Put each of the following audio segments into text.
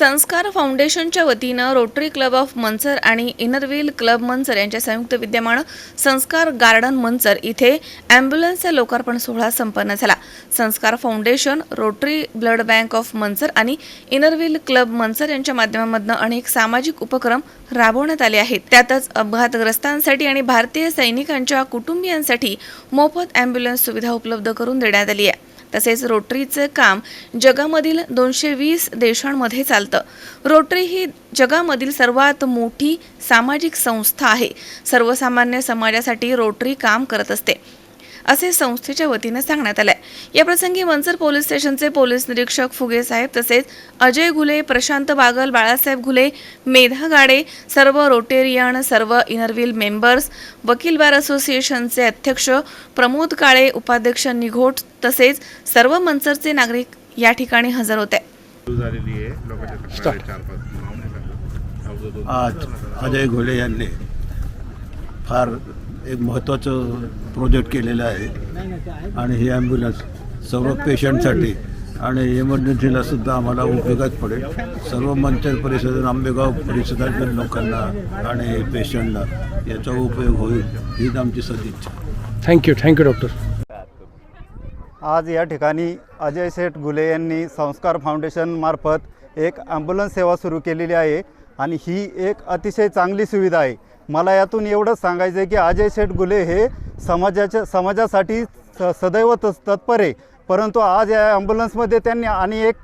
संस्कार फाउंडेशनच्या वतीनं रोटरी क्लब ऑफ मंचर आणि इनरव्हील क्लब मंचर यांच्या संयुक्त विद्यमानं संस्कार गार्डन मंचर इथे अँब्युलन्सचा लोकार्पण सोहळा संपन्न झाला. Sanskar foundation Rotary blood bank of Manchar आणि इनरव्हील क्लब मंचर यांच्या माध्यमामधनं अनेक सामाजिक उपक्रम राबवण्यात आले आहेत. त्यातच अपघातग्रस्तांसाठी आणि भारतीय सैनिकांच्या कुटुंबियांसाठी मोफत अँब्युलन्स सुविधा उपलब्ध करून देण्यात आली आहे. तसेच रोटरीचं काम जगामधील दोनशे वीस देशांमध्ये चालतं. रोटरी ही जगामधील सर्वात मोठी सामाजिक संस्था आहे. सर्वसामान्य समाजासाठी रोटरी काम करत असते. असे संस्थेच्या वतीनं सांगण्यात आलंय. या प्रसंगी मनसर पोलीस स्टेशनचे पोलीस निरीक्षक फुगे साहेब तसेच अजय घुले प्रशांत बागल बाळासाहेब घुले मेधा गाडे सर्व रोटेरियन सर्व इनरव्हील मेंबर्स वकील बार असोसिएशनचे अध्यक्ष प्रमोद काळे उपाध्यक्ष निघोट तसेच सर्व मनसरचे नागरिक या ठिकाणी हजर होते. आहे. आज अजय घोले यांनी फार एक महत्त्वाचं प्रोजेक्ट केलेलं आहे. आणि ही ॲम्ब्युलन्स सर्व पेशंटसाठी आणि इमर्जन्सीला सुद्धा आम्हाला उपयोगात पडेल. सर्व मंचर परिसर आंबेगाव परिसरातील लोकांना आणि पेशंटला याचा उपयोग होईल हीच आमची सदिच्छा. थँक्यू थँक्यू डॉक्टर आज या ठिकाणी अजय शेठ गुले यांनी संस्कार फाउंडेशन मार्फत एक ॲम्ब्युलन्स सेवा सुरू केलेली आहे आणि ही एक अतिशय चांगली सुविधा आहे. मला यातून एवढंच सांगायचं आहे की अजय शेठ गुले हे समाजाच्या समाजासाठी स सदैव तत्पर आहे. परंतु आज या ॲम्ब्युलन्समध्ये त्यांनी आणि एक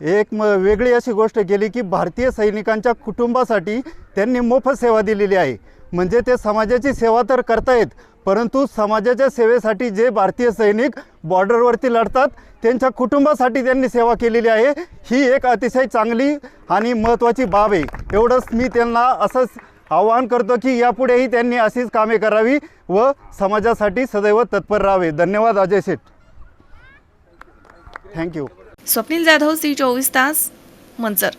एक म वेगळी अशी गोष्ट केली की भारतीय सैनिकांच्या कुटुंबासाठी त्यांनी मोफत सेवा दिलेली आहे. म्हणजे ते समाजाची सेवा तर करतायत परंतु समाजाच्या सेवेसाठी जे भारतीय सैनिक बॉर्डरवरती लढतात त्यांच्या कुटुंबासाठी त्यांनी सेवा केलेली आहे. ही एक अतिशय चांगली आणि महत्त्वाची बाब आहे. एवढंच मी त्यांना असंच आवाहन करतो की यापुढेही त्यांनी अशीच कामे करावी व समाजासाठी सदैव तत्पर राहावे. धन्यवाद Ajay Sheth. Thank you Swapnil Jadhav C चोवीस तास मंचर.